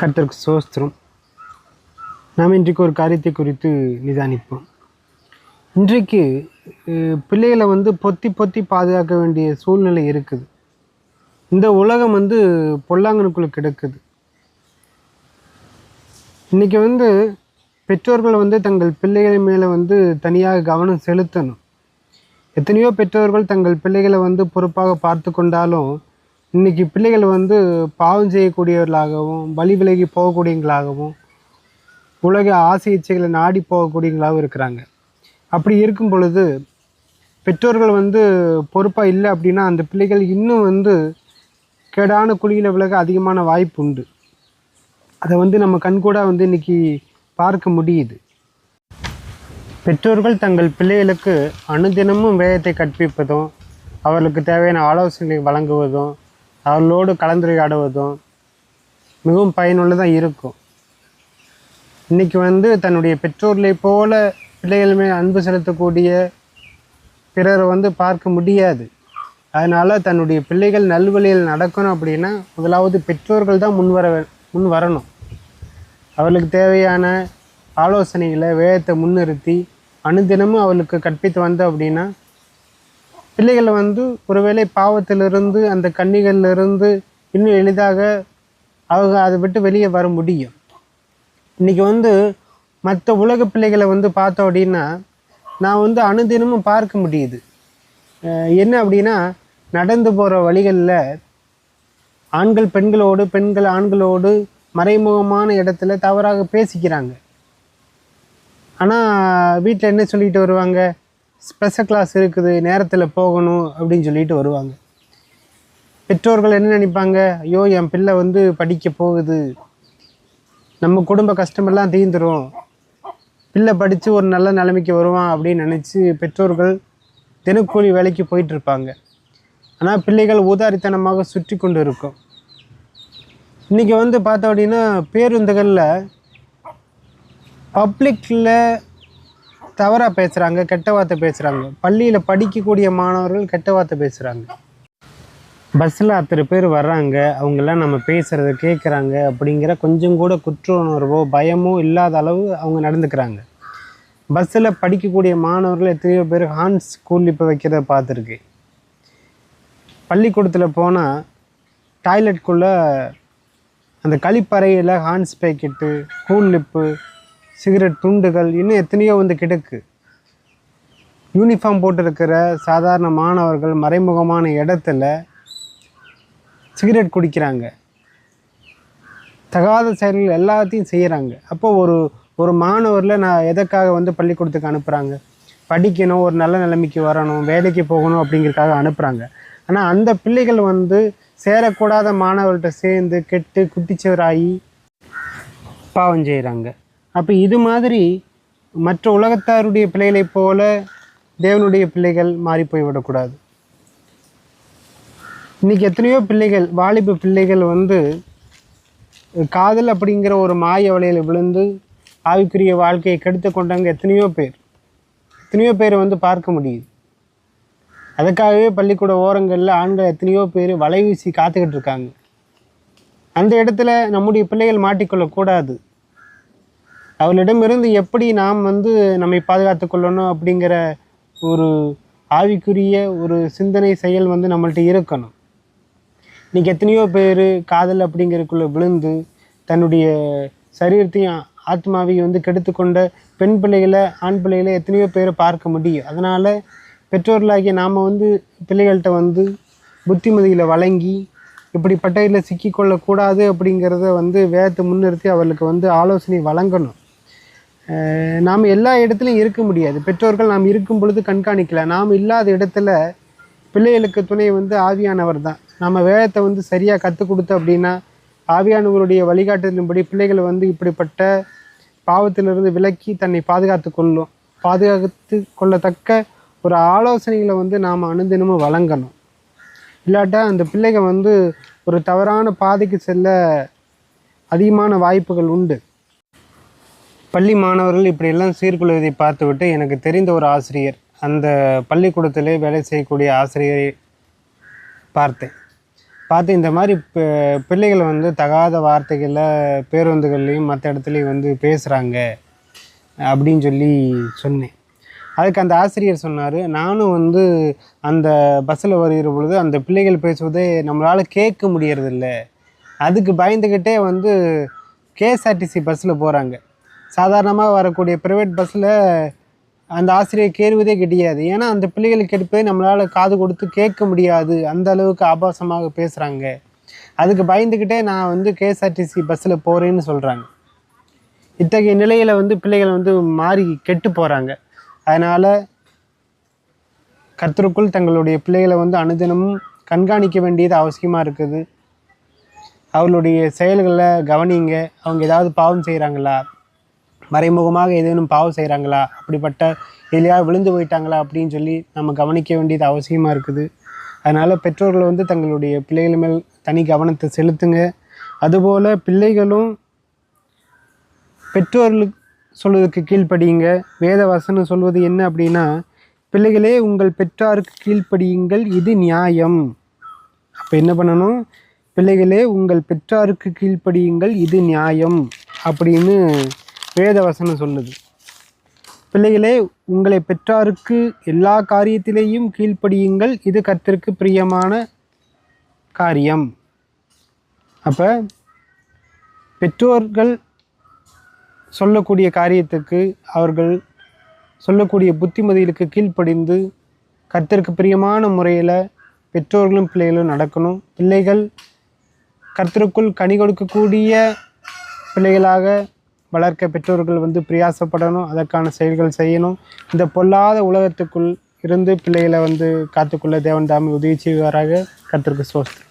கர்த்தருக்கு சோஸ்திரம். நாம் இன்றைக்கு ஒரு காரியத்தை குறித்து நிதானிப்போம். இன்றைக்கு பிள்ளைகளை வந்து பொத்தி பொத்தி பாதுகாக்க வேண்டிய சூழ்நிலை இருக்குது. இந்த உலகம் வந்து பொல்லாங்கனுக்குள்ள கிடக்குது. இன்றைக்கி வந்து பெற்றோர்கள் வந்து தங்கள் பிள்ளைகள் மேலே வந்து தனியாக கவனம் செலுத்தணும். எத்தனையோ பெற்றோர்கள் தங்கள் பிள்ளைகளை வந்து பொறுப்பாக பார்த்து கொண்டாலும் இன்னைக்கு பிள்ளைகள் வந்து பாவம் செய்யக்கூடியவர்களாகவும் வழி விலகி போகக்கூடியவங்களாகவும் உலக ஆசை இச்சைகளை நாடி போகக்கூடியவங்களாகவும் இருக்கிறாங்க. அப்படி இருக்கும் பொழுது பெற்றோர்கள் வந்து பொறுப்பாக இல்லை அப்படின்னா அந்த பிள்ளைகள் இன்னும் வந்து கேடான குழியில் விலக அதிகமான வாய்ப்பு உண்டு. அதை வந்து நம்ம கண்கூட வந்து இன்னைக்கு பார்க்க முடியுது. பெற்றோர்கள் தங்கள் பிள்ளைகளுக்கு அனுதினமும் வேதத்தை கற்பிப்பதும் அவர்களுக்கு தேவையான ஆலோசனைகளை வழங்குவதும் அவர்களோடு கலந்துரையாடுவதும் மிகவும் பயனுள்ளதாக இருக்கும். இன்னைக்கு வந்து தன்னுடைய பெற்றோர்களை போல பிள்ளைகள் மேல் அன்பு செலுத்தக்கூடிய பிறரை வந்து பார்க்க முடியாது. அதனால் தன்னுடைய பிள்ளைகள் நல்வழியில் நடக்கணும் அப்படின்னா முதலாவது பெற்றோர்கள் தான் முன்வர முன் வரணும் அவர்களுக்கு தேவையான ஆலோசனைகளை வேதத்தை முன்னிறுத்தி அனுதினமும் அவளுக்கு கற்பித்து வந்த அப்படின்னா பிள்ளைகளை வந்து ஒருவேளை பாவத்திலிருந்து அந்த கன்னிகளிலிருந்து இன்னும் எளிதாக அவங்க அதை விட்டு வெளியே வர முடியும். இன்றைக்கி வந்து மற்ற உலக பிள்ளைகளை வந்து பார்த்தோம் அப்படின்னா நான் வந்து அனுதினமும் பார்க்க முடியுது. என்ன அப்படின்னா நடந்து போகிற வழிகளில் ஆண்கள் பெண்களோடு பெண்கள் ஆண்களோடு மறைமுகமான இடத்துல தவறாக பேசிக்கிறாங்க. ஆனால் வீட்டில் என்ன சொல்லிட்டு வருவாங்க? ஸ்பெஷல் கிளாஸ் இருக்குது நேரத்தில் போகணும் அப்படின்னு சொல்லிட்டு வருவாங்க. பெற்றோர்கள் என்ன நினைப்பாங்க? ஐயோ என் பிள்ளை வந்து படிக்க போகுது. நம்ம குடும்ப கஷ்டமெல்லாம் தீந்துடும் பிள்ளை படித்து ஒரு நல்ல நிலைமைக்கு வருவான் அப்படின்னு நினச்சி பெற்றோர்கள் தினக்கூலி வேலைக்கு போயிட்டுருப்பாங்க. ஆனால் பிள்ளைகள் ஊதாரித்தனமாக சுற்றி கொண்டு இருக்கும் இன்றைக்கி வந்து பார்த்தோம் அப்படின்னா பேருந்துகளில் பப்ளிக்கில் தவறாக பேசுகிறாங்க கெட்ட வார்த்தை பேசுகிறாங்க பள்ளியில் படிக்கக்கூடிய மாணவர்கள் கெட்ட வார்த்தை பேசுகிறாங்க பஸ்ஸில் அத்தனை பேர் வர்றாங்க அவங்கெல்லாம் நம்ம பேசுகிறத கேட்குறாங்க அப்படிங்கிற கொஞ்சம் கூட குற்ற உணர்வோ பயமோ இல்லாத அளவு அவங்க நடந்துக்கிறாங்க. பஸ்ஸில் படிக்கக்கூடிய மாணவர்கள் எத்தனையோ பேர் ஹான்ஸ் ஸ்கூல் இப்போ வைக்கிறத பார்த்துருக்கு. பள்ளிக்கூடத்தில் போனால் டாய்லெட்குள்ளே அந்த கழிப்பறையில் Hans packet cool lip cigarette துண்டுகள் இன்னும் எத்தனையோ வந்து கிடக்கு. யூனிஃபார்ம் போட்டிருக்கிற சாதாரண மாணவர்கள் மறைமுகமான இடத்துல சிகரெட் குடிக்கிறாங்க. தகாத செயல்கள் எல்லாத்தையும் செய்கிறாங்க அப்போ ஒரு ஒரு மாணவரில் நான் எதற்காக வந்து பள்ளிக்கூடத்துக்கு அனுப்புகிறாங்க படிக்கணும் ஒரு நல்ல நிலைமைக்கு வரணும் வேலைக்கு போகணும் அப்படிங்கிறதுக்காக அனுப்புகிறாங்க ஆனால் அந்த பிள்ளைகள் வந்து சேரக்கூடாத மாணவர்கள்ட்ட சேர்ந்து கெட்டு குட்டிச்சவராகி பாவம் செய்கிறாங்க அப்போ இது மாதிரி மற்ற உலகத்தாருடைய பிள்ளைகளைப் போல தேவனுடைய பிள்ளைகள் மாறி போய்விடக்கூடாது. இன்னைக்கு எத்தனையோ பிள்ளைகள் வாலிப பிள்ளைகள் வந்து காதல் அப்படிங்கிற ஒரு மாய வலையில் விழுந்து ஆவிக்குரிய வாழ்க்கையை கெடுத்து கொண்டவங்க எத்தனையோ பேர். எத்தனையோ பேரை வந்து பார்க்க முடியுது. அதுக்காகவே பள்ளிக்கூட ஓரங்களில் ஆண்கள் எத்தனையோ பேர் வலை வீசி காத்துக்கிட்டு இருக்காங்க. அந்த இடத்துல நம்முடைய பிள்ளைகள் மாட்டிக்கொள்ளக்கூடாது. அவர்களிடமிருந்து எப்படி நாம் வந்து நம்மை பாதுகாத்து கொள்ளணும் அப்படிங்கிற ஒரு ஆவிக்குரிய ஒரு சிந்தனை செயல் வந்து நம்மள்ட்ட இருக்கணும். இன்றைக்கி எத்தனையோ பேர் காதல் அப்படிங்கிறதுக்குள்ளே விழுந்து தன்னுடைய சரீரத்தையும் ஆத்மாவையும் வந்து கெடுத்துக்கொண்ட பெண் பிள்ளைகளை ஆண் பிள்ளைகளை எத்தனையோ பேரை பார்க்க முடியும். அதனால் பெற்றோர்களாகிய நாம் வந்து பிள்ளைகள்கிட்ட வந்து புத்திமதிகளை வழங்கி இப்படி பட்டையில் சிக்கிக்கொள்ளக்கூடாது அப்படிங்கிறத வந்து வேகத்தை முன்னிறுத்தி அவர்களுக்கு வந்து ஆலோசனை வழங்கணும். நாம் எல்லா இடத்துலையும் இருக்க முடியாது. பெற்றோர்கள் நாம் இருக்கும் பொழுது கண்காணிக்கல. நாம் இல்லாத இடத்துல பிள்ளைகளுக்கு துணை வந்து ஆவியானவர் தான். நம்ம வேதத்தை வந்து சரியாக கற்றுக் கொடுத்து அப்படின்னா ஆவியானவருடைய வழிகாட்டுதலின்படி பிள்ளைகளை வந்து இப்படிப்பட்ட பாவத்திலிருந்து விலக்கி தன்னை பாதுகாத்து கொள்ளும். பாதுகாத்து கொள்ளத்தக்க ஒரு ஆலோசனைகளை வந்து நாம் அனுதினமும் வழங்கணும். இல்லாட்டா அந்த பிள்ளைங்க வந்து ஒரு தவறான பாதைக்கு செல்ல அதிகமான வாய்ப்புகள் உண்டு. பள்ளி மாணவர்கள் இப்படியெல்லாம் சீர்குலைவதை பார்த்துவிட்டு எனக்கு தெரிந்த ஒரு ஆசிரியர் அந்த பள்ளிக்கூடத்திலே வேலை செய்யக்கூடிய ஆசிரியரை பார்த்தேன். பார்த்து இந்த மாதிரி பி- பிள்ளைகள் வந்து தகாத வார்த்தைகளில் பேருந்துகள்லையும் மற்ற இடத்துலையும் வந்து பேசுகிறாங்க அப்படின்னு சொல்லி சொன்னேன். அதுக்கு அந்த ஆசிரியர் சொன்னார் நானும் வந்து அந்த பஸ்ஸில் வருகிற பொழுது அந்த பிள்ளைகள் பேசுவதே நம்மளால் கேட்க முடியறதில்ல. அதுக்கு பயந்துக்கிட்டே வந்து கேஎஸ்ஆர்டிசி பஸ்ஸில் போகிறாங்க சாதாரணமாக வரக்கூடிய ப்ரைவேட் பஸ்ஸில் அந்த ஆசிரியர் கேறுவதே கிடையாது. ஏன்னா அந்த பிள்ளைகளுக்கு எடுப்பதை நம்மளால் காது கொடுத்து கேட்க முடியாது. அந்த அளவுக்கு ஆபாசமாக பேசுகிறாங்க அதுக்கு பயந்துக்கிட்டே நான் வந்து கேஎஸ்ஆர்டிசி பஸ்ஸில் போகிறேன்னு சொல்கிறாங்க இத்தகைய நிலையில் வந்து பிள்ளைகள் வந்து மாறி கெட்டு போகிறாங்க அதனால் கர்த்தருக்குள் தங்களுடைய பிள்ளைகளை வந்து அனுதினமும் கண்காணிக்க வேண்டியது அவசியமாக இருக்குது. அவர்களுடைய செயல்களை கவனிங்க. அவங்க ஏதாவது பாவம் செய்கிறாங்களா மறைமுகமாக ஏதேனும் பாவம் செய்கிறாங்களா அப்படிப்பட்ட எதுலையாவது விழுந்து போயிட்டாங்களா? அப்படின்னு சொல்லி நம்ம கவனிக்க வேண்டியது அவசியமாக இருக்குது. அதனால் பெற்றோர்கள் வந்து தங்களுடைய பிள்ளைகள் மேல் தனி கவனத்தை செலுத்துங்க. அதுபோல் பிள்ளைகளும் பெற்றோர்களுக்கு சொல்வதற்கு கீழ்ப்படியுங்க. வேத வசனம் சொல்வது என்ன அப்படின்னா பிள்ளைகளே உங்கள் பெற்றாருக்கு கீழ்ப்படியுங்கள் இது நியாயம். அப்போ என்ன பண்ணணும்? பிள்ளைகளே உங்கள் பெற்றாருக்கு கீழ்ப்படியுங்கள் இது நியாயம். அப்படின்னு வேத வசனம் சொல்லுது பிள்ளைகளே உங்களை பெற்றாருக்கு எல்லா காரியத்திலேயும் கீழ்ப்படியுங்கள். இது கர்த்தருக்கு பிரியமான காரியம். அப்போ பெற்றோர்கள் சொல்லக்கூடிய காரியத்துக்கு அவர்கள் சொல்லக்கூடிய புத்திமதிகளுக்கு கீழ்ப்படிந்து கர்த்தருக்கு பிரியமான முறையில் பெற்றோர்களும் பிள்ளைகளும் நடக்கணும். பிள்ளைகள் கர்த்தருக்குள் கனி கொடுக்கக்கூடிய பிள்ளைகளாக வளர்க்க பெற்றோர்கள் வந்து பிரியாசப்படணும் அதற்கான செயல்கள் செய்யணும். இந்த பொல்லாத உலகத்துக்குள் இருந்து பிள்ளைகளை வந்து காத்துக்கொள்ள தேவன் தாமி உதவி செய்வாராக. கர்த்தருக்கு சோஸ்திரம்